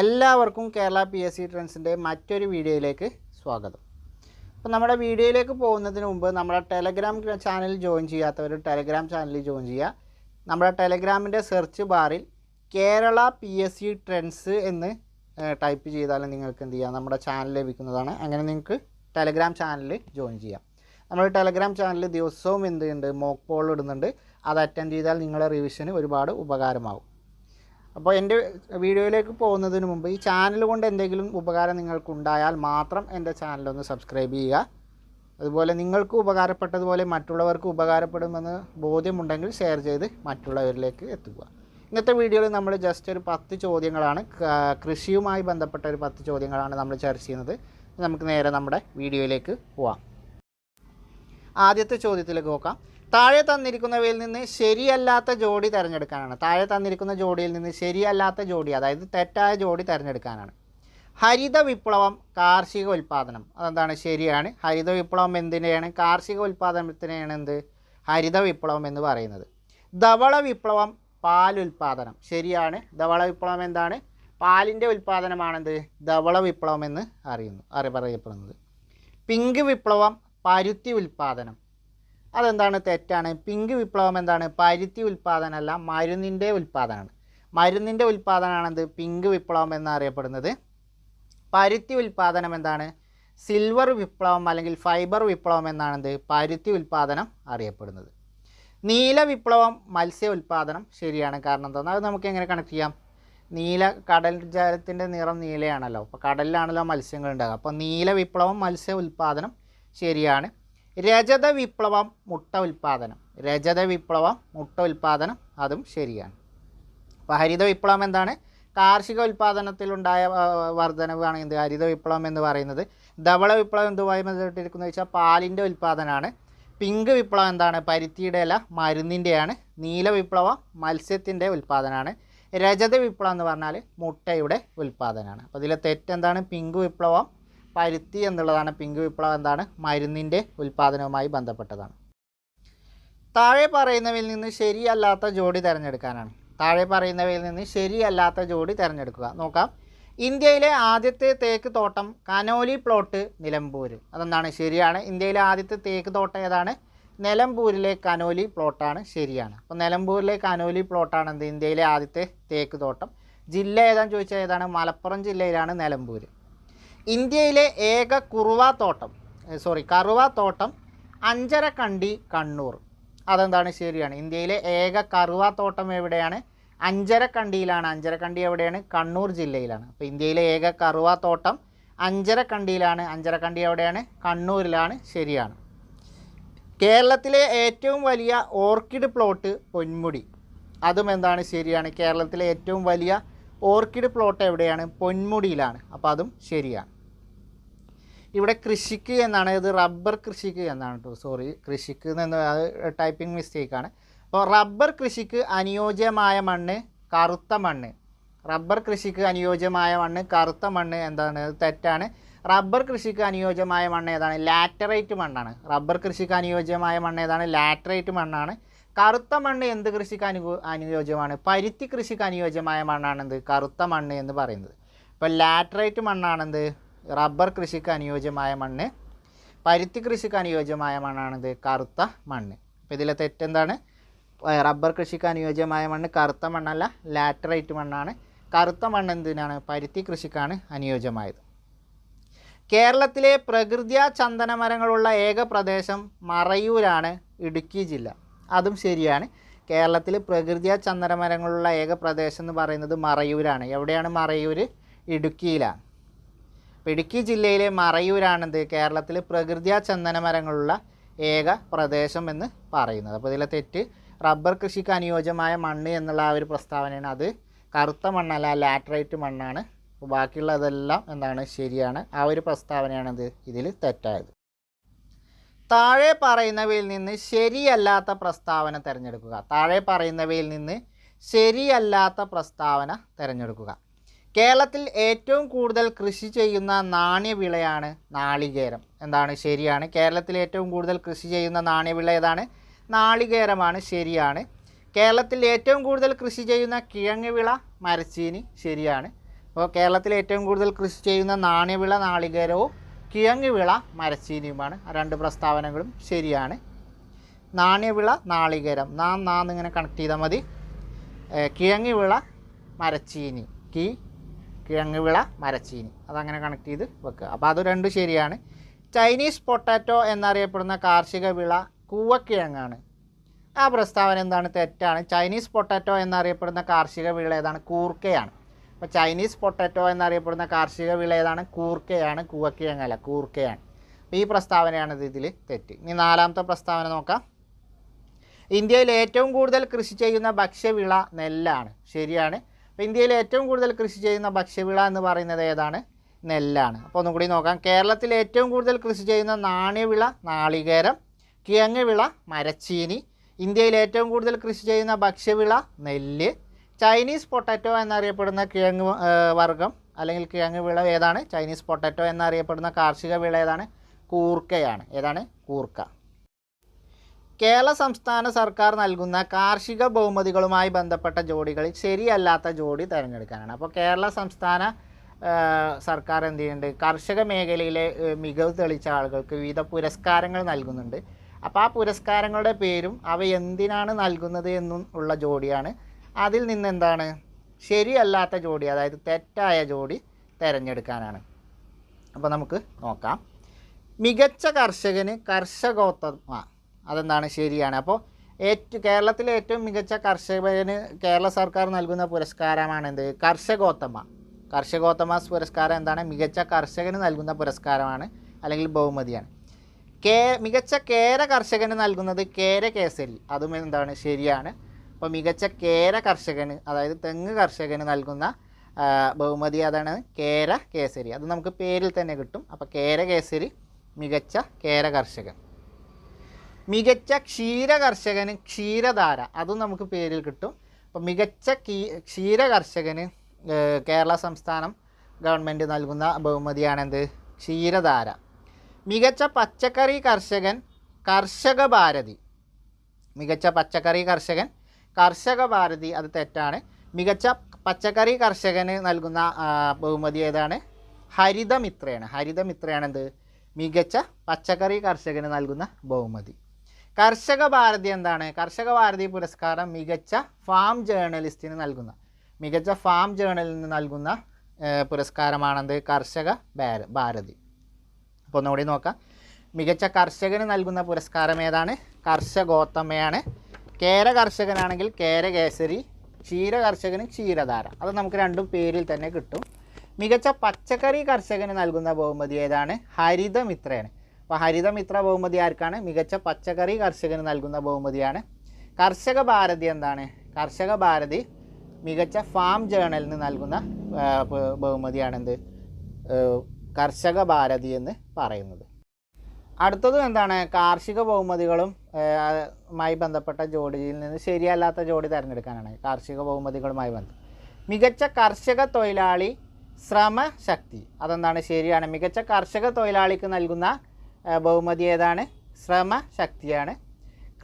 എല്ലാവർക്കും Kerala P S C ട്രെൻഡ്സിന്റെ മറ്റൊരു വീഡിയോയിലേക്ക് സ്വാഗതം. അപ്പോൾ നമ്മുടെ വീഡിയോയിലേക്ക് പോകുന്നതിന് മുമ്പ് നമ്മുടെ ടെലഗ്രാം ചാനൽ ജോയിൻ ചെയ്യാത്തവർ ടെലഗ്രാം ചാനലിൽ ജോയിൻ ചെയ്യുക. നമ്മുടെ ടെലഗ്രാമിന്റെ സെർച്ച് ബാറിൽ Kerala P S C trends എന്ന് ടൈപ്പ് ചെയ്താൽ നിങ്ങൾക്ക് എന്ത് ചെയ്യാം? നമ്മുടെ ചാനൽ ലഭിക്കുന്നതാണ്. അങ്ങനെ നിങ്ങൾക്ക് ടെലഗ്രാം ചാനൽ ജോയിൻ ചെയ്യാം. നമ്മൾ ടെലഗ്രാം ചാനലിൽ ദിവസവും എന്ത് ഉണ്ട് മോക്ക് പോൾ ഇടുന്നുണ്ട്. അത് അറ്റൻഡ് ചെയ്താൽ നിങ്ങളുടെ റിവിഷന് ഒരുപാട് ഉപകാരമാവും. അപ്പോൾ എന്റെ വീഡിയോയിലേക്ക് പോകുന്നതിന് മുമ്പ് ഈ ചാനൽ കൊണ്ട് എന്തെങ്കിലും ഉപകാരം നിങ്ങൾക്കുണ്ടായാൽ മാത്രം എന്റെ ചാനലൊന്ന് സബ്സ്ക്രൈബ് ചെയ്യുക. അതുപോലെ നിങ്ങൾക്ക് ഉപകാരപ്പെട്ടതുപോലെ മറ്റുള്ളവർക്ക് ഉപകാരപ്പെടുമെന്ന് ബോധ്യമുണ്ടെങ്കിൽ ഷെയർ ചെയ്ത് മറ്റുള്ളവരിലേക്ക് എത്തുക. ഇന്നത്തെ വീഡിയോയിൽ നമ്മൾ ജസ്റ്റ് ഒരു പത്ത് ചോദ്യങ്ങളാണ് കൃഷിയുമായി ബന്ധപ്പെട്ട ഒരു പത്ത് ചോദ്യങ്ങളാണ് നമ്മൾ ചർച്ച ചെയ്യുന്നത്. നമുക്ക് നേരെ നമ്മുടെ വീഡിയോയിലേക്ക് പോവാം. ആദ്യത്തെ ചോദ്യത്തിലേക്ക് നോക്കാം. താഴെ തന്നിരിക്കുന്നവയിൽ നിന്ന് ശരിയല്ലാത്ത ജോഡി തിരഞ്ഞെടുക്കാനാണ്. താഴെ തന്നിരിക്കുന്ന ജോഡിയിൽ നിന്ന് ശരിയല്ലാത്ത ജോഡി അതായത് തെറ്റായ ജോഡി തിരഞ്ഞെടുക്കാനാണ്. ഹരിത വിപ്ലവം കാർഷിക ഉൽപ്പാദനം അതെന്താണ്? ശരിയാണ്. ഹരിത വിപ്ലവം എന്തിനെയാണ്? കാർഷിക ഉൽപ്പാദനത്തിനെയാണ് എന്ത്? ഹരിത വിപ്ലവം എന്ന് പറയുന്നത്. ധവള വിപ്ലവം പാൽ ഉൽപ്പാദനം ശരിയാണ്. ധവള വിപ്ലവം എന്താണ്? പാലിന്റെ ഉൽപ്പാദനമാണെന്ത് ധവള വിപ്ലവം എന്ന് അറിയുന്നു അറി പറയപ്പെടുന്നത് പിങ്ക് വിപ്ലവം പരുത്തി ഉൽപ്പാദനം അതെന്താണ് തെറ്റാണ്? പിങ്ക് വിപ്ലവം എന്താണ്? പരുത്തി ഉൽപ്പാദനമല്ല മരുന്നിന്റെ ഉൽപ്പാദനമാണ്. മരുന്നിന്റെ ഉൽപ്പാദനമാണെന്ത്? പിങ്ക് വിപ്ലവം എന്നറിയപ്പെടുന്നത്. പരുത്തി ഉൽപ്പാദനം എന്താണ്? സിൽവർ വിപ്ലവം അല്ലെങ്കിൽ ഫൈബർ വിപ്ലവം എന്നാണെന്ത്? പരുത്തി ഉൽപ്പാദനം അറിയപ്പെടുന്നത്. നീല വിപ്ലവം മത്സ്യ ഉൽപ്പാദനം ശരിയാണ്. കാരണം എന്താണ് അത് നമുക്ക് എങ്ങനെ കണക്ട് ചെയ്യാം? നീല കടൽ ജലത്തിന്റെ നിറം നീലയാണല്ലോ. അപ്പോൾ കടലിലാണല്ലോ മത്സ്യങ്ങൾ ഉണ്ടാകുക അപ്പോൾ നീല വിപ്ലവം മത്സ്യ ഉൽപ്പാദനം ശരിയാണ്. രജത വിപ്ലവം മുട്ട ഉൽപ്പാദനം. രജത വിപ്ലവം മുട്ട ഉൽപ്പാദനം അതും ശരിയാണ്. അപ്പോൾ ഹരിത വിപ്ലവം എന്താണ്? കാർഷിക ഉൽപ്പാദനത്തിലുണ്ടായ വർധനവാണ് എന്ത്? ഹരിത വിപ്ലവം എന്ന് പറയുന്നത് ധവള വിപ്ലവം എന്തുമായി ബന്ധപ്പെട്ടിരിക്കുന്നത് വെച്ചാൽ പാലിന്റെ ഉൽപ്പാദനമാണ്. പിങ്ക് വിപ്ലവം എന്താണ്? പരുത്തിയുടെ ഇല മരുന്നിന്റെയാണ്. നീല വിപ്ലവം മത്സ്യത്തിന്റെ ഉൽപ്പാദനമാണ്. രജത വിപ്ലവം എന്ന് പറഞ്ഞാൽ മുട്ടയുടെ ഉൽപ്പാദനമാണ്. അപ്പോൾ ഇതിലെ തെറ്റെന്താണ്? പിങ്ക് വിപ്ലവം പരുത്തി എന്നുള്ളതാണ് പിങ്ക് വിപ്ലവം എന്താണ്? മരുന്നിന്റെ ഉൽപ്പാദനവുമായി ബന്ധപ്പെട്ടതാണ്. താഴെ പറയുന്നവയിൽ നിന്ന് ശരിയല്ലാത്ത ജോഡി തിരഞ്ഞെടുക്കാനാണ്. താഴെ പറയുന്നവയിൽ നിന്ന് ശരിയല്ലാത്ത ജോഡി തിരഞ്ഞെടുക്കുക. നോക്കാം. ഇന്ത്യയിലെ ആദ്യത്തെ തേക്ക് തോട്ടം കനോലി പ്ലോട്ട് നിലമ്പൂർ അതെന്താണ്? ശരിയാണ്. ഇന്ത്യയിലെ ആദ്യത്തെ തേക്ക് തോട്ടം ഏതാണ്? നിലമ്പൂരിലെ കനോലി പ്ലോട്ടാണ് ശരിയാണ്. അപ്പോൾ നിലമ്പൂരിലെ കനോലി പ്ലോട്ടാണ് എന്ത്? ഇന്ത്യയിലെ ആദ്യത്തെ തേക്ക് തോട്ടം. ജില്ല ഏതാണെന്ന് ചോദിച്ചാൽ ഏതാണ്? മലപ്പുറം ജില്ലയിലാണ് നിലമ്പൂർ ഇന്ത്യയിലെ ഏക കുറുവാത്തോട്ടം സോറി കറുവാത്തോട്ടം അഞ്ചരക്കണ്ടി കണ്ണൂർ. അതെന്താണ് ശരിയാണ്? ഇന്ത്യയിലെ ഏക കറുവാത്തോട്ടം എവിടെയാണ്? അഞ്ചരക്കണ്ടിയിലാണ്. അഞ്ചരക്കണ്ടി എവിടെയാണ്? കണ്ണൂർ ജില്ലയിലാണ്. അപ്പോൾ ഇന്ത്യയിലെ ഏക കറുവാത്തോട്ടം അഞ്ചരക്കണ്ടിയിലാണ്. അഞ്ചരക്കണ്ടി എവിടെയാണ്? കണ്ണൂരിലാണ്. ശരിയാണ്. കേരളത്തിലെ ഏറ്റവും വലിയ ഓർക്കിഡ് പ്ലോട്ട് പൊന്മുടി. അതും എന്താണ് ശരിയാണ്? കേരളത്തിലെ ഏറ്റവും വലിയ ഓർക്കിഡ് പ്ലോട്ട് എവിടെയാണ്? പൊന്മുടിയിലാണ്. അപ്പോൾ അതും ശരിയാണ്. ഇവിടെ കൃഷിക്ക് എന്നാണ് ഇത് റബ്ബർ കൃഷിക്ക് എന്നാണ് കേട്ടോ സോറി കൃഷിക്ക് എന്ന് അത് ടൈപ്പിംഗ് മിസ്റ്റേക്കാണ് അപ്പോൾ റബ്ബർ കൃഷിക്ക് അനുയോജ്യമായ മണ്ണ് കറുത്ത മണ്ണ്. റബ്ബർ കൃഷിക്ക് അനുയോജ്യമായ മണ്ണ് കറുത്ത മണ്ണ് എന്താണ്? തെറ്റാണ്. റബ്ബർ കൃഷിക്ക് അനുയോജ്യമായ മണ്ണ് ഏതാണ്? ലാറ്ററൈറ്റ് മണ്ണാണ്. റബ്ബർ കൃഷിക്ക് അനുയോജ്യമായ മണ്ണ് ഏതാണ്? ലാറ്ററൈറ്റ് മണ്ണാണ്. കറുത്ത മണ്ണ് എന്ത് കൃഷിക്ക് അനു അനുയോജ്യമാണ്? പരുത്തി കൃഷിക്ക് അനുയോജ്യമായ മണ്ണാണെന്ത്? കറുത്ത മണ്ണ് എന്ന് പറയുന്നത്. ഇപ്പോൾ ലാറ്ററൈറ്റ് മണ്ണാണെന്ത്? റബ്ബർ കൃഷിക്ക് അനുയോജ്യമായ മണ്ണ് പരുത്തി കൃഷിക്ക് അനുയോജ്യമായ മണ്ണാണിത് കറുത്ത മണ്ണ്. അപ്പോൾ ഇതിലെ തെറ്റെന്താണ്? റബ്ബർ കൃഷിക്ക് അനുയോജ്യമായ മണ്ണ് കറുത്ത മണ്ണല്ല ലാറ്ററൈറ്റ് മണ്ണാണ്. കറുത്ത മണ്ണ് എന്തിനാണ്? പരുത്തി കൃഷിക്കാണ് അനുയോജ്യമായത്. കേരളത്തിലെ പ്രകൃതിയാ ചന്ദന മരങ്ങളുള്ള ഏക പ്രദേശം മറയൂരാണ് ഇടുക്കി ജില്ല. അതും ശരിയാണ്. കേരളത്തിൽ പ്രകൃതിയാ ചന്ദന മരങ്ങളുള്ള ഏക പ്രദേശം എന്ന് പറയുന്നത് മറയൂരാണ്. എവിടെയാണ് മറയൂർ ഇടുക്കിയിലാണ്. അപ്പോൾ ഇടുക്കി ജില്ലയിലെ മറയൂരാണെന്ത്? കേരളത്തിൽ പ്രകൃതിയാ ചന്ദന മരങ്ങളുള്ള ഏക പ്രദേശം എന്ന് പറയുന്നത്. അപ്പോൾ ഇതിലെ തെറ്റ് റബ്ബർ കൃഷിക്ക് അനുയോജ്യമായ മണ്ണ് എന്നുള്ള ആ ഒരു പ്രസ്താവനയാണ് അത്. കറുത്ത മണ്ണല്ല ലാറ്ററൈറ്റ് മണ്ണാണ്. അപ്പോൾ ബാക്കിയുള്ളതെല്ലാം എന്താണ്? ശരിയാണ്. ആ ഒരു പ്രസ്താവനയാണത് ഇതിൽ തെറ്റായത്. താഴെ പറയുന്നവയിൽ നിന്ന് ശരിയല്ലാത്ത പ്രസ്താവന തിരഞ്ഞെടുക്കുക. താഴെ പറയുന്നവയിൽ നിന്ന് ശരിയല്ലാത്ത പ്രസ്താവന തിരഞ്ഞെടുക്കുക. കേരളത്തിൽ ഏറ്റവും കൂടുതൽ കൃഷി ചെയ്യുന്ന നാണ്യവിളയാണ് നാളികേരം. എന്താണ്? ശരിയാണ്. കേരളത്തിൽ ഏറ്റവും കൂടുതൽ കൃഷി ചെയ്യുന്ന നാണ്യവിള ഏതാണ്? നാളികേരമാണ്. ശരിയാണ്. കേരളത്തിൽ ഏറ്റവും കൂടുതൽ കൃഷി ചെയ്യുന്ന കിഴങ്ങ് വിള മരച്ചീനി. ശരിയാണ്. അപ്പോൾ കേരളത്തിൽ ഏറ്റവും കൂടുതൽ കൃഷി ചെയ്യുന്ന നാണ്യവിള നാളികേരവും കിഴങ്ങ് വിള മരച്ചീനിയുമാണ്. ആ രണ്ട് പ്രസ്താവനകളും ശരിയാണ്. നാണ്യവിള നാളികേരം. നാം നാന്ന് ഇങ്ങനെ കണക്ട് ചെയ്താൽ മതി. കിഴങ്ങുവിള കിഴങ്ങ് വിള മരച്ചീനി. കി കിഴങ്ങ് വിള മരച്ചീനി. അതങ്ങനെ കണക്ട് ചെയ്ത് വെക്കുക. അപ്പോൾ അത് രണ്ടും ശരിയാണ്. ചൈനീസ് പൊട്ടാറ്റോ എന്നറിയപ്പെടുന്ന കാർഷിക വിള കൂവക്കിഴങ്ങാണ്. ആ പ്രസ്താവന എന്താണ്? തെറ്റാണ്. ചൈനീസ് പൊട്ടാറ്റോ എന്നറിയപ്പെടുന്ന കാർഷിക വിള ഏതാണ്? കൂർക്കയാണ്. അപ്പോൾ ചൈനീസ് പൊട്ടാറ്റോ എന്നറിയപ്പെടുന്ന കാർഷിക വിള ഏതാണ്? കൂർക്കയാണ്. കൂവക്കിഴങ്ങല്ല കൂർക്കയാണ്. അപ്പോൾ ഈ പ്രസ്താവനയാണ് ഇതിൽ തെറ്റ്. ഇനി നാലാമത്തെ പ്രസ്താവന നോക്കാം. ഇന്ത്യയിൽ ഏറ്റവും കൂടുതൽ കൃഷി ചെയ്യുന്ന ഭക്ഷ്യവിള നെല്ലാണ്. ശരിയാണ്. അപ്പോൾ ഇന്ത്യയിൽ ഏറ്റവും കൂടുതൽ കൃഷി ചെയ്യുന്ന ഭക്ഷ്യവിള എന്ന് പറയുന്നത് ഏതാണ്? നെല്ലാണ്. അപ്പോൾ ഒന്നും കൂടി നോക്കാം. കേരളത്തിൽ ഏറ്റവും കൂടുതൽ കൃഷി ചെയ്യുന്ന നാണ്യവിള നാളികേരം കിഴങ്ങ് വിള മരച്ചീനി. ഇന്ത്യയിൽ ഏറ്റവും കൂടുതൽ കൃഷി ചെയ്യുന്ന ഭക്ഷ്യവിള നെല്ല്. ചൈനീസ് പൊട്ടാറ്റോ എന്നറിയപ്പെടുന്ന കിഴങ്ങ് വർഗം അല്ലെങ്കിൽ കിഴങ്ങ് വിള ഏതാണ്? ചൈനീസ് പൊട്ടാറ്റോ എന്നറിയപ്പെടുന്ന കാർഷിക വിള ഏതാണ്? കൂർക്കയാണ്. ഏതാണ്? കൂർക്ക. കേരള സംസ്ഥാന സർക്കാർ നൽകുന്ന കാർഷിക ബഹുമതികളുമായി ബന്ധപ്പെട്ട ജോഡികളിൽ ശരിയല്ലാത്ത ജോഡി തിരഞ്ഞെടുക്കാനാണ്. അപ്പോൾ കേരള സംസ്ഥാന സർക്കാർ എന്ത് ചെയ്യുന്നുണ്ട്? കർഷക മേഖലയിലെ മികവ് തെളിച്ച ആളുകൾക്ക് വിവിധ പുരസ്കാരങ്ങൾ നൽകുന്നുണ്ട്. അപ്പോൾ ആ പുരസ്കാരങ്ങളുടെ പേരും അവ എന്തിനാണ് നൽകുന്നത് എന്നും ഉള്ള ജോഡിയാണ്. അതിൽ നിന്ന് എന്താണ്? ശരിയല്ലാത്ത ജോഡി അതായത് തെറ്റായ ജോഡി തിരഞ്ഞെടുക്കാനാണ്. അപ്പോൾ നമുക്ക് നോക്കാം. മികച്ച കർഷകന് കർഷകോത്തമ അതെന്താണ്? ശരിയാണ്. അപ്പോൾ ഏറ്റവും കേരളത്തിലെ ഏറ്റവും മികച്ച കർഷകന് കേരള സർക്കാർ നൽകുന്ന പുരസ്കാരമാണ് എന്ത് കർഷകോത്തമ. കർഷകോത്തമ പുരസ്കാരം എന്താണ്? മികച്ച കർഷകന് നൽകുന്ന പുരസ്കാരമാണ് അല്ലെങ്കിൽ ബഹുമതിയാണ്. കേ മികച്ച കേര കർഷകന് നൽകുന്നത് കേര കേസരി. അതും എന്താണ്? ശരിയാണ്. അപ്പോൾ മികച്ച കേര കർഷകന് അതായത് തെങ്ങ് കർഷകന് നൽകുന്ന ബഹുമതി അതാണ് കേര കേസരി. അത് നമുക്ക് പേരിൽ തന്നെ കിട്ടും. അപ്പോൾ കേര കേസരി മികച്ച കേര കർഷകൻ. മികച്ച ക്ഷീര കർഷകന് ക്ഷീരധാര അതും നമുക്ക് പേരിൽ കിട്ടും. അപ്പോൾ മികച്ച ക്ഷീര കർഷകന് കേരള സംസ്ഥാനം ഗവൺമെന്റ് നൽകുന്ന ബഹുമതിയാണെന്ത്? ക്ഷീരധാര. മികച്ച പച്ചക്കറി കർഷകൻ കർഷക ഭാരതി. മികച്ച പച്ചക്കറി കർഷകൻ കർഷക ഭാരതി അത് തെറ്റാണ്. മികച്ച പച്ചക്കറി കർഷകന് നൽകുന്ന ബഹുമതി ഏതാണ്? ഹരിതമിത്രയാണ്. ഹരിതമിത്രയാണ് എന്ത് മികച്ച പച്ചക്കറി കർഷകന് നൽകുന്ന ബഹുമതി. കർഷക ഭാരതി എന്താണ്? കർഷക ഭാരതി പുരസ്കാരം മികച്ച ഫാം ജേർണലിസ്റ്റിന് നൽകുന്ന മികച്ച ഫാം ജേർണലിന് നൽകുന്ന പുരസ്കാരമാണെന്ത്? കർഷക ഭാര- ഭാരതി. അപ്പോൾ ഒന്നുകൂടി നോക്കാം. മികച്ച കർഷകന് നൽകുന്ന പുരസ്കാരം ഏതാണ്? കർഷകോത്തമയാണ്. കേര കർഷകനാണെങ്കിൽ കേര കേസരി ക്ഷീര കർഷകന് ക്ഷീരധാര. അത് നമുക്ക് രണ്ടും പേരിൽ തന്നെ കിട്ടും. മികച്ച പച്ചക്കറി കർഷകന് നൽകുന്ന ബഹുമതി ഏതാണ്? ഹരിതമിത്രയാണ്. അപ്പോൾ ഹരിതമിത്ര ബഹുമതി ആർക്കാണ്? മികച്ച പച്ചക്കറി കർഷകന് നൽകുന്ന ബഹുമതിയാണ്. കർഷക ഭാരതി എന്താണ്? കർഷക ഭാരതി മികച്ച ഫാം ജേണലിന് നൽകുന്ന ബഹുമതിയാണെന്ത്? കർഷക ഭാരതി എന്ന് പറയുന്നത്. അടുത്തതും എന്താണ്? കാർഷിക ബഹുമതികളും മായി ബന്ധപ്പെട്ട ജോഡിയിൽ നിന്ന് ശരിയല്ലാത്ത ജോഡി തിരഞ്ഞെടുക്കാനാണ് കാർഷിക ബഹുമതികളുമായി ബന്ധം. മികച്ച കർഷക തൊഴിലാളി ശ്രമശക്തി അതെന്താണ്? ശരിയാണ്. മികച്ച കർഷക തൊഴിലാളിക്ക് നൽകുന്ന ബഹുമതി ഏതാണ്? ശ്രമശക്തിയാണ്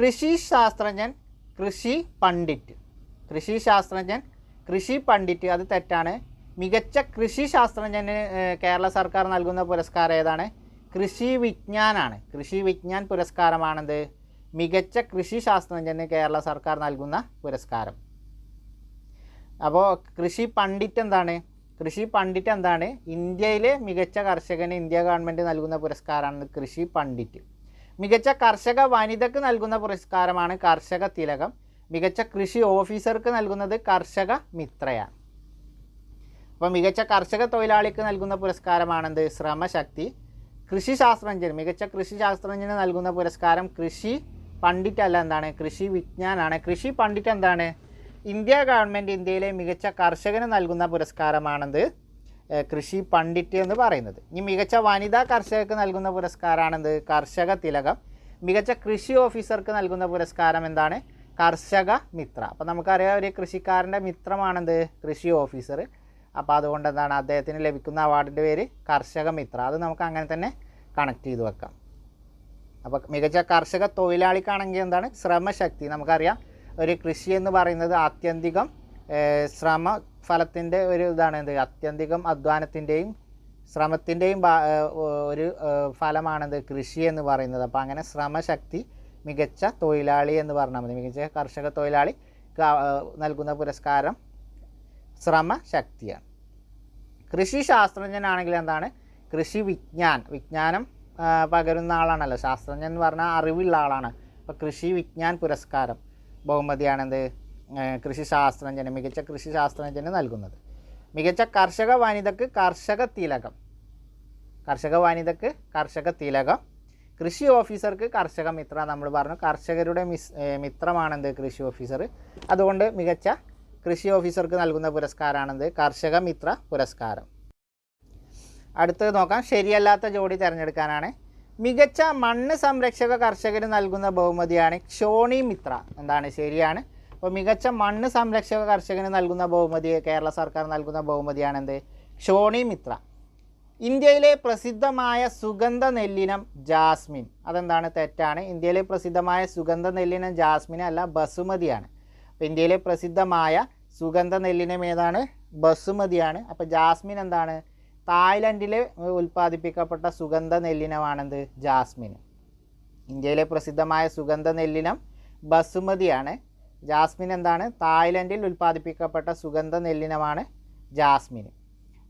കൃഷി ശാസ്ത്രജ്ഞൻ കൃഷി പണ്ഡിറ്റ്. കൃഷി ശാസ്ത്രജ്ഞൻ കൃഷി പണ്ഡിറ്റ് അത് തെറ്റാണ്. മികച്ച കൃഷി ശാസ്ത്രജ്ഞന് കേരള സർക്കാർ നൽകുന്ന പുരസ്കാരം ഏതാണ്? കൃഷി വിജ്ഞാനാണ്. കൃഷി വിജ്ഞാൻ പുരസ്കാരമാണെന്ത്? മികച്ച കൃഷി ശാസ്ത്രജ്ഞന് കേരള സർക്കാർ നൽകുന്ന പുരസ്കാരം. അപ്പോൾ കൃഷി പണ്ഡിറ്റ് എന്താണ്? കൃഷി പണ്ഡിറ്റ് എന്താണ്? ഇന്ത്യയിലെ മികച്ച കർഷകന് ഇന്ത്യ ഗവൺമെന്റ് നൽകുന്ന പുരസ്കാരമാണ് കൃഷി പണ്ഡിറ്റ് മികച്ച കർഷക വനിതക്ക് നൽകുന്ന പുരസ്കാരമാണ് കർഷക തിലകം. മികച്ച കൃഷി ഓഫീസർക്ക് നൽകുന്നത് കർഷക മിത്രയാണ്. അപ്പോൾ മികച്ച കർഷക തൊഴിലാളിക്ക് നൽകുന്ന പുരസ്കാരമാണെന്ത്? ശ്രമശക്തി. കൃഷി ശാസ്ത്രജ്ഞന് മികച്ച കൃഷി ശാസ്ത്രജ്ഞന് നൽകുന്ന പുരസ്കാരം കൃഷി പണ്ഡിറ്റ് അല്ല എന്താണ്? കൃഷി വിജ്ഞാനാണ്. കൃഷി പണ്ഡിറ്റ് എന്താണ്? ഇന്ത്യ ഗവൺമെന്റ് ഇന്ത്യയിലെ മികച്ച കർഷകന് നൽകുന്ന പുരസ്കാരമാണെന്ത്? കൃഷി പണ്ഡിറ്റ് എന്ന് പറയുന്നത്. ഇനി മികച്ച വനിതാ കർഷകർക്ക് നൽകുന്ന പുരസ്കാരമാണെന്ത് കർഷക തിലകം. മികച്ച കൃഷി ഓഫീസർക്ക് നൽകുന്ന പുരസ്കാരം എന്താണ്? കർഷക മിത്ര. അപ്പോൾ നമുക്കറിയാം ഒരു കൃഷിക്കാരന്റെ മിത്രമാണെന്ത്? കൃഷി ഓഫീസർ. അപ്പോൾ അതുകൊണ്ട് എന്താണ്? അദ്ദേഹത്തിന് ലഭിക്കുന്ന അവാർഡിന്റെ പേര് കർഷക മിത്ര. അത് നമുക്ക് അങ്ങനെ തന്നെ കണക്ട് ചെയ്ത് വെക്കാം. അപ്പോൾ മികച്ച കർഷക തൊഴിലാളിക്കാണെങ്കിൽ എന്താണ്? ശ്രമശക്തി. നമുക്കറിയാം ഒരു കൃഷി എന്ന് പറയുന്നത് ആത്യന്തികം ശ്രമ ഫലത്തിന്റെ ഒരു ഇതാണ്. എന്ത്? അത്യന്തികം അധ്വാനത്തിന്റെയും ശ്രമത്തിന്റെയും ഒരു ഫലമാണെന്ത് കൃഷി എന്ന് പറയുന്നത്. അപ്പോൾ അങ്ങനെ ശ്രമശക്തി മികച്ച തൊഴിലാളി എന്ന് പറഞ്ഞാൽ മതി. മികച്ച കർഷക തൊഴിലാളി നൽകുന്ന പുരസ്കാരം ശ്രമശക്തിയാണ്. കൃഷി ശാസ്ത്രജ്ഞനാണെങ്കിൽ എന്താണ്? കൃഷി വിജ്ഞാൻ. വിജ്ഞാനം പകരുന്ന ആളാണല്ലോ. ശാസ്ത്രജ്ഞൻ എന്ന് പറഞ്ഞാൽ അറിവുള്ള ആളാണ്. അപ്പോൾ കൃഷി വിജ്ഞാൻ പുരസ്കാരം. ബഹുമതിയാണെന്ത്? ഏ, കൃഷി ശാസ്ത്രജ്ഞന് മികച്ച കൃഷി ശാസ്ത്രജ്ഞന് നൽകുന്നത്. മികച്ച കർഷക വനിതക്ക് കർഷക തിലകം. കർഷക വനിതക്ക് കർഷക തിലകം. കൃഷി ഓഫീസർക്ക് കർഷക മിത്ര നമ്മൾ പറഞ്ഞു. കർഷകരുടെ മിസ് മിത്രമാണെന്ത് കൃഷി ഓഫീസർ? അതുകൊണ്ട് മികച്ച കൃഷി ഓഫീസർക്ക് നൽകുന്ന പുരസ്കാരമാണെന്ത് കർഷക മിത്ര പുരസ്കാരം. അടുത്തത് നോക്കാം. ശരിയല്ലാത്ത ജോഡി തിരഞ്ഞെടുക്കാനാണ് മികച്ച മണ്ണ് സംരക്ഷക കർഷകന് നൽകുന്ന ബഹുമതിയാണ് ക്ഷോണി മിത്ര. എന്താണ്? ശരിയാണ്. അപ്പോൾ മികച്ച മണ്ണ് സംരക്ഷക കർഷകന് നൽകുന്ന ബഹുമതി കേരള സർക്കാർ നൽകുന്ന ബഹുമതിയാണ് എന്ത്? ക്ഷോണി മിത്ര. ഇന്ത്യയിലെ പ്രസിദ്ധമായ സുഗന്ധ നെല്ലിനം ജാസ്മിൻ. അതെന്താണ്? തെറ്റാണ്. ഇന്ത്യയിലെ പ്രസിദ്ധമായ സുഗന്ധ നെല്ലിനം ജാസ്മിൻ അല്ല ബസുമതിയാണ്. അപ്പോൾ ഇന്ത്യയിലെ പ്രസിദ്ധമായ സുഗന്ധ നെല്ലിനം ഏതാണ്? ബസുമതിയാണ്. അപ്പോൾ ജാസ്മിൻ എന്താണ്? തായ്ലൻഡിൽ ഉൽപ്പാദിപ്പിക്കപ്പെട്ട സുഗന്ധ നെല്ലിനമാണെന്ത്? ജാസ്മിൻ. ഇന്ത്യയിലെ പ്രസിദ്ധമായ സുഗന്ധ നെല്ലിനം ബസുമതിയാണ്. ജാസ്മിൻ എന്താണ്? തായ്ലൻഡിൽ ഉൽപ്പാദിപ്പിക്കപ്പെട്ട സുഗന്ധ നെല്ലിനമാണ് ജാസ്മിൻ.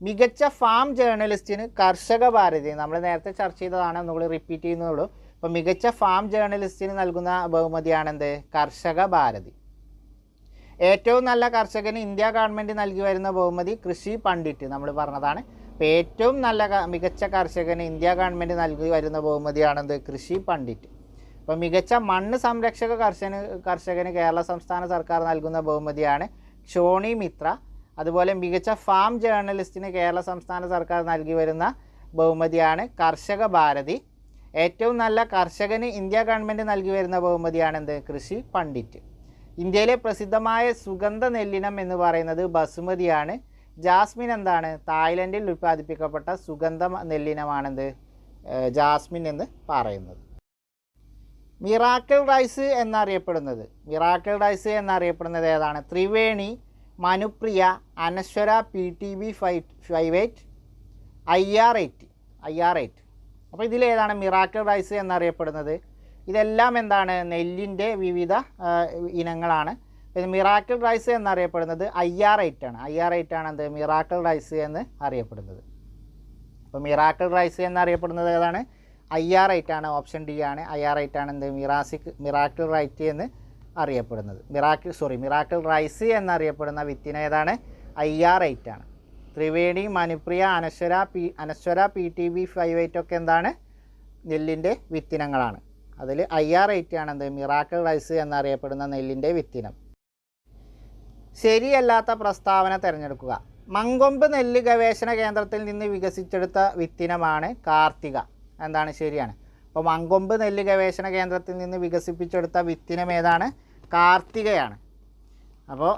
മികച്ച ഫാം ജേർണലിസ്റ്റിന് കർഷക ഭാരതി നമ്മൾ നേരത്തെ ചർച്ച ചെയ്തതാണ് നമ്മൾ റിപ്പീറ്റ് ചെയ്യുന്നുള്ളൂ. അപ്പോൾ മികച്ച ഫാം ജേർണലിസ്റ്റിന് നൽകുന്ന ബഹുമതിയാണെന്ത്? കർഷക ഭാരതി. ഏറ്റവും നല്ല കർഷകന് ഇന്ത്യ ഗവൺമെന്റ് നൽകി വരുന്ന ബഹുമതി കൃഷി പണ്ഡിറ്റ് നമ്മൾ പറഞ്ഞതാണ്. ഏറ്റവും നല്ല മികച്ച കർഷകന് ഇന്ത്യ ഗവൺമെന്റ് നൽകി വരുന്ന ബഹുമതിയാണെന്ത്? കൃഷി പണ്ഡിറ്റ്. അപ്പോൾ മികച്ച മണ്ണ് സംരക്ഷക കർഷകന് കർഷകന് കേരള സംസ്ഥാന സർക്കാർ നൽകുന്ന ബഹുമതിയാണ് ഷോണി മിത്ര. അതുപോലെ മികച്ച ഫാം ജേർണലിസ്റ്റിന് കേരള സംസ്ഥാന സർക്കാർ നൽകി വരുന്ന ബഹുമതിയാണ് കർഷക ഭാരതി. ഏറ്റവും നല്ല കർഷകന് ഇന്ത്യ ഗവൺമെന്റ് നൽകി വരുന്ന ബഹുമതിയാണ് എന്ത് കൃഷി പണ്ഡിറ്റ്. ഇന്ത്യയിലെ പ്രസിദ്ധമായ സുഗന്ധ നെല്ലിനം എന്ന് പറയുന്നത് ബസുമതിയാണ്. ജാസ്മിൻ എന്താണ്? തായ്ലൻഡിൽ ഉൽപ്പാദിപ്പിക്കപ്പെട്ട സുഗന്ധ നെല്ലിനമാണെന്ത്? ജാസ്മിൻ എന്ന് പറയുന്നത്. മിറാക്കിൾ റൈസ് എന്നറിയപ്പെടുന്നത്. മിറാക്കിൾ റൈസ് എന്നറിയപ്പെടുന്നത് ഏതാണ്? Triveni Manupriya Anaswara P T B five five eight I R eight. I R eight. അപ്പോൾ ഇതിലേതാണ് മിറാക്കിൾ റൈസ് എന്നറിയപ്പെടുന്നത്? ഇതെല്ലാം എന്താണ്? നെല്ലിന്റെ വിവിധ ഇനങ്ങളാണ്. ഇത് മിറാക്കിൾ റൈസ് എന്നറിയപ്പെടുന്നത് ഐ ആർ എയ്റ്റ് ആണ് ഐ ആർ എയ്റ്റ് ആണ് എന്ത്? മിറാക്കിൾ റൈസ് എന്ന് അറിയപ്പെടുന്നത്. അപ്പോൾ മിറാക്കിൾ റൈസ് എന്നറിയപ്പെടുന്നത് ഏതാണ്? ഐ ആർ എയ്റ്റ് ആണ് ഓപ്ഷൻ ഡി ആണ്. ഐ ആർ എയ്റ്റ് ആണ് എന്ത്? മിറാസിക് മിറാക്കിൾ റൈറ്റ് എന്ന് അറിയപ്പെടുന്നത്. മിറാക്കിൾ സോറി മിറാക്കിൾ റൈസ് എന്നറിയപ്പെടുന്ന വിത്തിന് ഏതാണ്? ഐ ആർ എയ്റ്റ് ആണ് Triveni Manupriya Anaswara P Anaswara P T B five eight ഒക്കെ എന്താണ്? നെല്ലിന്റെ വിത്തിനങ്ങളാണ്. അതിൽ ഐ ആർ എയ്റ്റ് ആണ് എന്ത്? മിറാക്കിൾ റൈസ് എന്നറിയപ്പെടുന്ന നെല്ലിന്റെ വിത്തിനം. ശരിയല്ലാത്ത പ്രസ്താവന തിരഞ്ഞെടുക്കുക. മങ്കൊമ്പ് നെല്ല് ഗവേഷണ കേന്ദ്രത്തിൽ നിന്ന് വികസിച്ചെടുത്ത വിത്തിനമാണ് കാർത്തിക. എന്താണ്? ശരിയാണ്. അപ്പോൾ മങ്കൊമ്പ് നെല്ല് ഗവേഷണ കേന്ദ്രത്തിൽ നിന്ന് വികസിപ്പിച്ചെടുത്ത വിത്തിനം ഏതാണ്? കാർത്തികയാണ്. അപ്പോൾ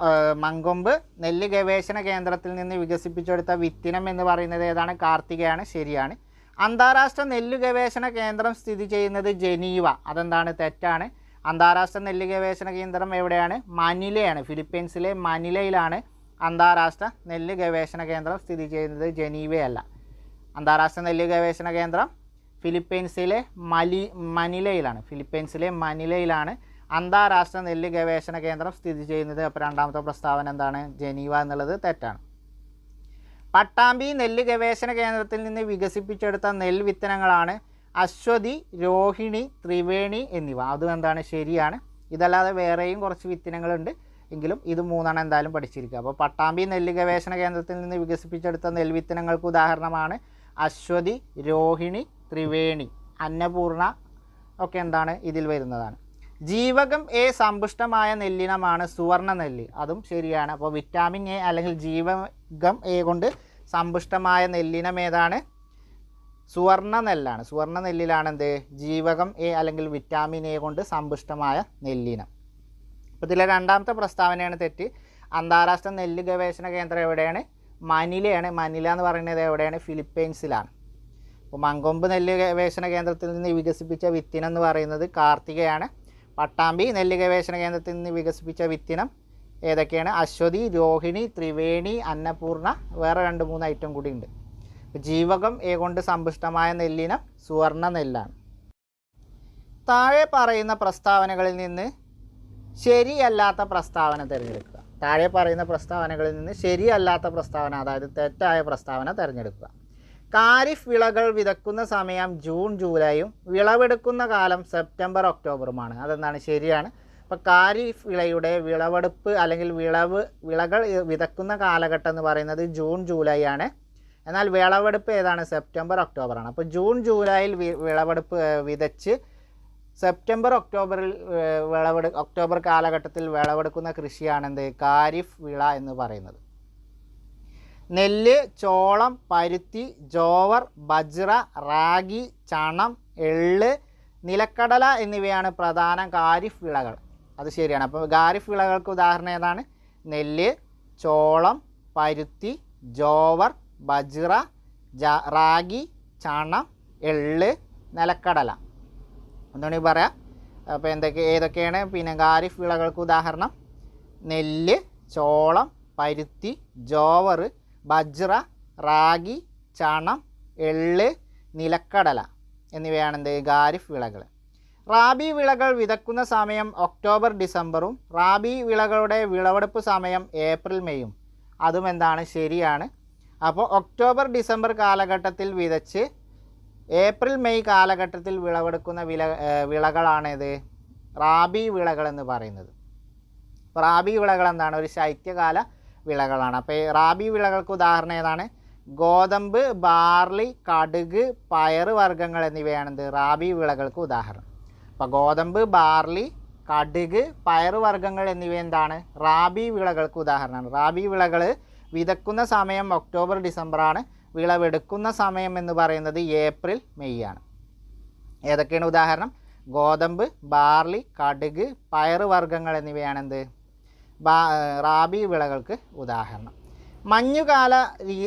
മങ്കൊമ്പ് നെല്ല് ഗവേഷണ കേന്ദ്രത്തിൽ നിന്ന് വികസിപ്പിച്ചെടുത്ത വിത്തിനം എന്ന് പറയുന്നത് ഏതാണ്? കാർത്തികയാണ്. ശരിയാണ്. അന്താരാഷ്ട്ര നെല്ല് ഗവേഷണ കേന്ദ്രം സ്ഥിതി ചെയ്യുന്നത് ജനീവ. അതെന്താണ്? തെറ്റാണ്. അന്താരാഷ്ട്ര നെല്ല് ഗവേഷണ കേന്ദ്രം എവിടെയാണ്? മനിലയാണ്. ഫിലിപ്പീൻസിലെ മനിലയിലാണ് അന്താരാഷ്ട്ര നെല്ല് ഗവേഷണ കേന്ദ്രം സ്ഥിതി ചെയ്യുന്നത് ജനീവയല്ല. അന്താരാഷ്ട്ര നെല്ല് ഗവേഷണ കേന്ദ്രം ഫിലിപ്പീൻസിലെ മലി മനിലയിലാണ്. ഫിലിപ്പീൻസിലെ മനിലയിലാണ് അന്താരാഷ്ട്ര നെല്ല് ഗവേഷണ കേന്ദ്രം സ്ഥിതി ചെയ്യുന്നത്. അപ്പോൾ രണ്ടാമത്തെ പ്രസ്താവന എന്താണ്? ജനീവ എന്നുള്ളത് തെറ്റാണ്. പട്ടാമ്പി നെല്ല് ഗവേഷണ കേന്ദ്രത്തിൽ നിന്ന് വികസിപ്പിച്ചെടുത്ത നെൽ വിത്തനങ്ങളാണ് അശ്വതി രോഹിണി ത്രിവേണി എന്നിവ. അതും എന്താണ് ശരിയാണ്. ഇതല്ലാതെ വേറെയും കുറച്ച് വിത്തിനങ്ങളുണ്ട്. എങ്കിലും ഇത് മൂന്നാണ് എന്തായാലും പഠിച്ചിരിക്കുക. അപ്പോൾ പട്ടാമ്പി നെല്ല് ഗവേഷണ കേന്ദ്രത്തിൽ നിന്ന് വികസിപ്പിച്ചെടുത്ത നെൽവിത്തിനങ്ങൾക്ക് ഉദാഹരണമാണ് അശ്വതി രോഹിണി ത്രിവേണി. അന്നപൂർണ ഒക്കെ എന്താണ് ഇതിൽ വരുന്നതാണ്. ജീവകം എ സമ്പുഷ്ടമായ നെല്ലിനമാണ് സുവർണ നെല്ല്. അതും ശരിയാണ്. അപ്പോൾ വിറ്റാമിൻ എ അല്ലെങ്കിൽ ജീവകം എ കൊണ്ട് സമ്പുഷ്ടമായ നെല്ലിനം ഏതാണ്? സുവർണ നെല്ലാണ്. സുവർണ നെല്ലിലാണ് എന്ത് ജീവകം എ അല്ലെങ്കിൽ വിറ്റാമിൻ എ കൊണ്ട് സമ്പുഷ്ടമായ നെല്ലിനം. അപ്പോൾ ഇതിലെ രണ്ടാമത്തെ പ്രസ്താവനയാണ് തെറ്റ്. അന്താരാഷ്ട്ര നെല്ല് ഗവേഷണ കേന്ദ്രം എവിടെയാണ്? മനിലയാണ്. മനില എന്ന് പറയുന്നത് എവിടെയാണ്? ഫിലിപ്പൈൻസിലാണ്. അപ്പോൾ മങ്കൊമ്പ് നെല്ല് ഗവേഷണ കേന്ദ്രത്തിൽ നിന്ന് വികസിപ്പിച്ച വിത്തിനം എന്ന് പറയുന്നത് കാർത്തികയാണ്. പട്ടാമ്പി നെല്ല് ഗവേഷണ കേന്ദ്രത്തിൽ നിന്ന് വികസിപ്പിച്ച വിത്തിനം ഏതൊക്കെയാണ്? അശ്വതി രോഹിണി ത്രിവേണി അന്നപൂർണ വേറെ രണ്ട് മൂന്ന് ഐറ്റം കൂടി ഉണ്ട്. ജീവകം എ കൊണ്ട് സമ്പുഷ്ടമായ നെല്ലിനം സുവർണ നെല്ലാണ്. താഴെ പറയുന്ന പ്രസ്താവനകളിൽ നിന്ന് ശരിയല്ലാത്ത പ്രസ്താവന തിരഞ്ഞെടുക്കുക. താഴെ പറയുന്ന പ്രസ്താവനകളിൽ നിന്ന് ശരിയല്ലാത്ത പ്രസ്താവന അതായത് തെറ്റായ പ്രസ്താവന തിരഞ്ഞെടുക്കുക. കാരിഫ് വിളകൾ വിതക്കുന്ന സമയം ജൂൺ ജൂലൈയും വിളവെടുക്കുന്ന കാലം സെപ്റ്റംബർ ഒക്ടോബറുമാണ്. അതെന്താണ്? ശരിയാണ്. അപ്പോൾ കാരിഫ് വിളയുടെ വിളവെടുപ്പ് അല്ലെങ്കിൽ വിളവ് വിളകൾ വിതക്കുന്ന കാലഘട്ടം എന്ന് പറയുന്നത് ജൂൺ ജൂലൈ ആണ്. എന്നാൽ വിളവെടുപ്പ് ഏതാണ്? സെപ്റ്റംബർ ഒക്ടോബർ ആണ് അപ്പോൾ ജൂൺ ജൂലൈയിൽ വിളവെടുപ്പ് വിതച്ച് സെപ്റ്റംബർ ഒക്ടോബറിൽ വിളവെടു ഒക്ടോബർ കാലഘട്ടത്തിൽ വിളവെടുക്കുന്ന കൃഷിയാണെന്ത് കാരിഫ് വിള എന്ന് പറയുന്നത്. നെല്ല് ചോളം പരുത്തി ജോവർ ബജ്ര റാഗി ചണം എള്ള് നിലക്കടല എന്നിവയാണ് പ്രധാന കാരിഫ് വിളകൾ. അത് ശരിയാണ്. അപ്പോൾ കാരിഫ് വിളകൾക്ക് ഉദാഹരണം ഏതാണ്? നെല്ല് ചോളം പരുത്തി ജോവർ ബജ്റ ജ റാഗി ചണം എള്ള് നിലക്കടല. ഒന്നുകൂടി പറയാം. അപ്പോൾ എന്തൊക്കെ ഏതൊക്കെയാണ്? പിന്നെ ഖാരിഫ് വിളകൾക്ക് ഉദാഹരണം. നെല്ല് ചോളം പരുത്തി ജോവർ ബജ്റ റാഗി ചണം എൾ നിലക്കടല എന്നിവയാണ് എന്ത്? ഖാരിഫ് വിളകൾ. റാബി വിളകൾ വിതക്കുന്ന സമയം ഒക്ടോബർ ഡിസംബറും. റാബി വിളകളുടെ വിളവെടുപ്പ് സമയം ഏപ്രിൽ മെയ്യും അതും എന്താണ്? ശരിയാണ്. അപ്പോൾ ഒക്ടോബർ ഡിസംബർ കാലഘട്ടത്തിൽ വിതച്ച് ഏപ്രിൽ മെയ് കാലഘട്ടത്തിൽ വിളവെടുക്കുന്ന വില വിളകളാണേത്? റാബി വിളകൾ എന്ന് പറയുന്നത്. റാബി വിളകൾ എന്താണ്? ഒരു ശൈത്യകാല വിളകളാണ്. അപ്പോൾ റാബി വിളകൾക്ക് ഉദാഹരണം ഏതാണ്? ഗോതമ്പ് ബാർലി കടുക് പയർ വർഗങ്ങൾ എന്നിവയാണെന്ത്? റാബി വിളകൾക്ക് ഉദാഹരണം. അപ്പോൾ ഗോതമ്പ് ബാർലി കടുക് പയർ വർഗങ്ങൾ എന്നിവ എന്താണ്? റാബി വിളകൾക്ക് ഉദാഹരണമാണ്. റാബി വിളകൾ വിതക്കുന്ന സമയം ഒക്ടോബർ ഡിസംബറാണ്. വിളവെടുക്കുന്ന സമയം എന്ന് പറയുന്നത് ഏപ്രിൽ മെയ് ആണ്. ഏതൊക്കെയാണ് ഉദാഹരണം? ഗോതമ്പ് ബാർലി കടുക് പയറ് വർഗങ്ങൾ എന്നിവയാണെന്ത് ബാ റാബി വിളകൾക്ക് ഉദാഹരണം. മഞ്ഞുകാല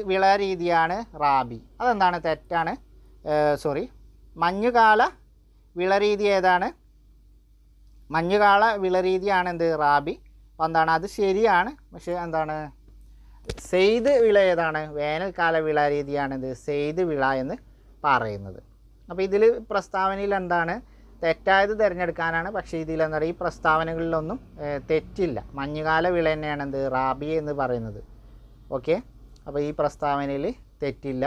വിള രീതിയാണ് റാബി. അതെന്താണ്? തെറ്റാണ്. സോറി. മഞ്ഞുകാല വിളരീതി ഏതാണ്? മഞ്ഞുകാല വിളരീതിയാണ് എന്ത്? റാബി. അപ്പോൾ എന്താണ്? അത് ശരിയാണ്. പക്ഷേ എന്താണ്? സെയ്ത് വിള ഏതാണ്? വേനൽക്കാല വിള രീതിയാണിത്. സെയ്ത് വിള എന്ന് പറയുന്നത്. അപ്പോൾ ഇതിൽ പ്രസ്താവനയിൽ എന്താണ്? തെറ്റായത് തിരഞ്ഞെടുക്കാനാണ്. പക്ഷേ ഇതിൽ എന്താ പറയുക ഈ പ്രസ്താവനകളിലൊന്നും തെറ്റില്ല. മഞ്ഞുകാല വിള തന്നെയാണ് എന്ത്? റാബി എന്ന് പറയുന്നത്. ഓക്കെ? അപ്പോൾ ഈ പ്രസ്താവനയിൽ തെറ്റില്ല.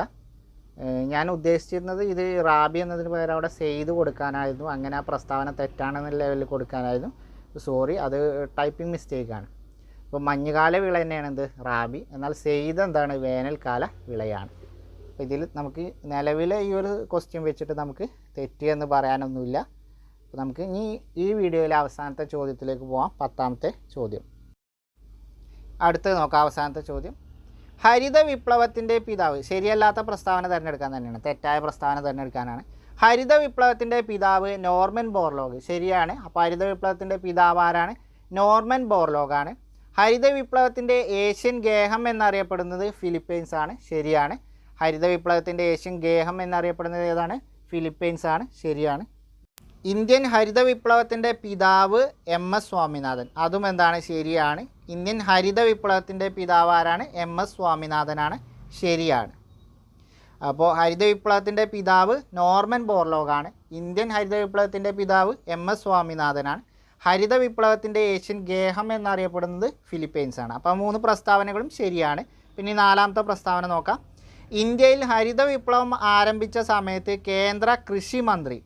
ഞാൻ ഉദ്ദേശിച്ചിരുന്നത് ഇത് റാബി എന്നതിന് പകരം അവിടെ സെയ്ത് കൊടുക്കാനായിരുന്നു. അങ്ങനെ ആ പ്രസ്താവന തെറ്റാണെന്ന ലെവലിൽ കൊടുക്കാനായിരുന്നു. സോറി അത് ടൈപ്പിംഗ് മിസ്റ്റേക്കാണ്. അപ്പോൾ മഞ്ഞുകാല വിള തന്നെയാണ് എന്ത്? റാബി. എന്നാൽ സെയ്ത് എന്താണ്? വേനൽക്കാല വിളയാണ്. അപ്പോൾ ഇതിൽ നമുക്ക് നിലവിലെ ഈ ഒരു ക്വസ്റ്റ്യൻ വെച്ചിട്ട് നമുക്ക് തെറ്റിയെന്ന് പറയാനൊന്നുമില്ല. അപ്പോൾ നമുക്ക് ഇനി ഈ വീഡിയോയിലെ അവസാനത്തെ ചോദ്യത്തിലേക്ക് പോവാം. പത്താമത്തെ ചോദ്യം. അടുത്തത് നോക്കാം. അവസാനത്തെ ചോദ്യം. ഹരിത വിപ്ലവത്തിന്റെ പിതാവ് ശരിയല്ലാത്ത പ്രസ്താവന തിരഞ്ഞെടുക്കാൻ തന്നെയാണ്. തെറ്റായ പ്രസ്താവന തിരഞ്ഞെടുക്കാനാണ്. ഹരിത വിപ്ലവത്തിന്റെ പിതാവ് നോർമൻ ബോർലോഗ്. ശരിയാണ്. അപ്പോൾ ഹരിത വിപ്ലവത്തിന്റെ പിതാവ് ആരാണ്? നോർമൻ ബോർലോഗാണ്. ഹരിത വിപ്ലവത്തിന്റെ ഏഷ്യൻ ഗേഹം എന്നറിയപ്പെടുന്നത് ഫിലിപ്പൈൻസ് ആണ്. ശരിയാണ്. ഹരിത വിപ്ലവത്തിന്റെ ഏഷ്യൻ ഗേഹം എന്നറിയപ്പെടുന്നത് ഏതാണ്? ഫിലിപ്പൈൻസ് ആണ്. ശരിയാണ്. ഇന്ത്യൻ ഹരിത വിപ്ലവത്തിന്റെ പിതാവ് എം എസ് സ്വാമിനാഥൻ. അതും എന്താണ്? ശരിയാണ്. ഇന്ത്യൻ ഹരിത വിപ്ലവത്തിന്റെ പിതാവ് ആരാണ്? എം എസ് സ്വാമിനാഥനാണ്. ശരിയാണ്. അപ്പോൾ ഹരിത വിപ്ലവത്തിന്റെ പിതാവ് നോർമൻ ബോർലോഗാണ്. ഇന്ത്യൻ ഹരിത വിപ്ലവത്തിന്റെ പിതാവ് എം എസ് സ്വാമിനാഥനാണ്. ഹരിത വിപ്ലവത്തിന്റെ ഏഷ്യൻ ഗേഹം എന്നറിയപ്പെടുന്നത് ഫിലിപ്പൈൻസ് ആണ് അപ്പോൾ മൂന്ന് പ്രസ്താവനകളും ശരിയാണ്. പിന്നെ നാലാമത്തെ പ്രസ്താവന നോക്കാം. ഇന്ത്യയിൽ ഹരിത വിപ്ലവം ആരംഭിച്ച സമയത്ത് കേന്ദ്ര കൃഷി മന്ത്രി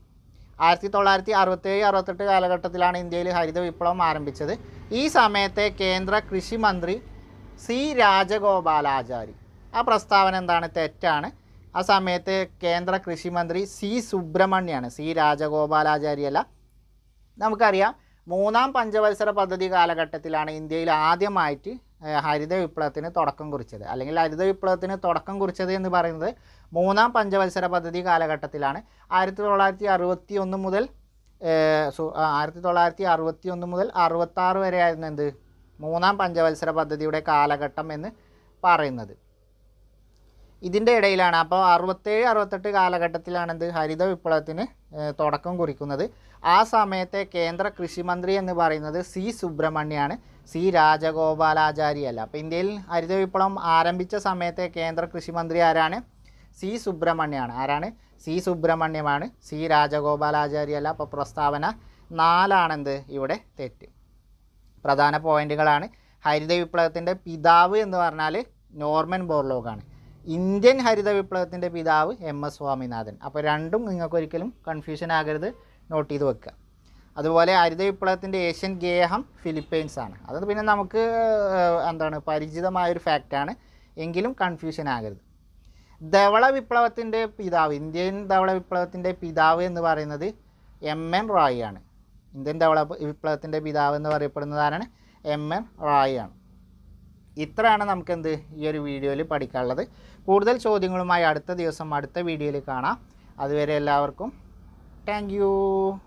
ആയിരത്തി തൊള്ളായിരത്തി അറുപത്തേഴ് അറുപത്തെട്ട് കാലഘട്ടത്തിലാണ് ഇന്ത്യയിൽ ഹരിത വിപ്ലവം ആരംഭിച്ചത്. ഈ സമയത്തെ കേന്ദ്ര കൃഷി മന്ത്രി സി രാജഗോപാലാചാരി. ആ പ്രസ്താവന എന്താണ്? തെറ്റാണ്. ആ സമയത്ത് കേന്ദ്ര കൃഷി മന്ത്രി സി സുബ്രഹ്മണ്യാണ്. സി രാജഗോപാലാചാരി അല്ല നമുക്കറിയാം മൂന്നാം പഞ്ചവത്സര പദ്ധതി കാലഘട്ടത്തിലാണ് ഇന്ത്യയിൽ ആദ്യമായിട്ട് ഹരിത വിപ്ലവത്തിന് തുടക്കം കുറിച്ചത്. അല്ലെങ്കിൽ ഹരിത വിപ്ലവത്തിന് തുടക്കം കുറിച്ചത് എന്ന് പറയുന്നത് മൂന്നാം പഞ്ചവത്സര പദ്ധതി കാലഘട്ടത്തിലാണ്. ആയിരത്തി തൊള്ളായിരത്തി അറുപത്തി ഒന്ന് മുതൽ ആയിരത്തി തൊള്ളായിരത്തി അറുപത്തി ഒന്ന് മുതൽ അറുപത്താറ് വരെ ആയിരുന്നു എന്ത്? മൂന്നാം പഞ്ചവത്സര പദ്ധതിയുടെ കാലഘട്ടം എന്ന് പറയുന്നത്. ഇതിന്റെ ഇടയിലാണ്. അപ്പോൾ അറുപത്തേഴ് അറുപത്തെട്ട് കാലഘട്ടത്തിലാണ് എന്ത്? ഹരിത വിപ്ലവത്തിന് തുടക്കം കുറിക്കുന്നത്. ആ സമയത്തെ കേന്ദ്ര കൃഷിമന്ത്രി എന്ന് പറയുന്നത് സി സുബ്രഹ്മണ്യാണ്. സി രാജഗോപാലാചാരി അല്ല അപ്പോൾ ഇന്ത്യയിൽ ഹരിത വിപ്ലവം ആരംഭിച്ച സമയത്തെ കേന്ദ്ര കൃഷിമന്ത്രി ആരാണ്? സി സുബ്രഹ്മണ്യമാണ് ആരാണ്? സി സുബ്രഹ്മണ്യമാണ്. സി രാജഗോപാലാചാരി അല്ല അപ്പോൾ പ്രസ്താവന നാലാണെന്ത്? ഇവിടെ തെറ്റ്. പ്രധാന പോയിന്റുകളാണ്. ഹരിത വിപ്ലവത്തിന്റെ പിതാവ് എന്ന് പറഞ്ഞാൽ നോർമൻ ബോർലോഗാണ്. ഇന്ത്യൻ ഹരിത വിപ്ലവത്തിന്റെ പിതാവ് എം എസ് സ്വാമിനാഥൻ. അപ്പോൾ രണ്ടും നിങ്ങൾക്കൊരിക്കലും കൺഫ്യൂഷൻ ആകരുത്. നോട്ട് ചെയ്ത് വെക്കുക. അതുപോലെ ഹരിത വിപ്ലവത്തിന്റെ ഏഷ്യൻ ഗേഹം ഫിലിപ്പൈൻസ് ആണ്. അത് പിന്നെ നമുക്ക് എന്താണ് പരിചിതമായൊരു ഫാക്റ്റാണ് എങ്കിലും കൺഫ്യൂഷൻ ആകരുത്. ധവള വിപ്ലവത്തിന്റെ പിതാവ് ഇന്ത്യൻ ധവള വിപ്ലവത്തിന്റെ പിതാവ് എന്ന് പറയുന്നത് എം എൻ റായി ആണ്. ഇന്ത്യൻ ധവള വിപ്ലവത്തിന്റെ പിതാവ് എന്ന് പറയപ്പെടുന്നത് ആരാണ്? എം എൻ റായി ആണ്. ഇത്രയാണ് നമുക്കെന്ത് ഈ ഒരു വീഡിയോയിൽ പഠിക്കാനുള്ളത്. കൂടുതൽ ചോദ്യങ്ങളുമായി അടുത്ത ദിവസം അടുത്ത വീഡിയോയിൽ കാണാം. അതുവരെ എല്ലാവർക്കും Thank you.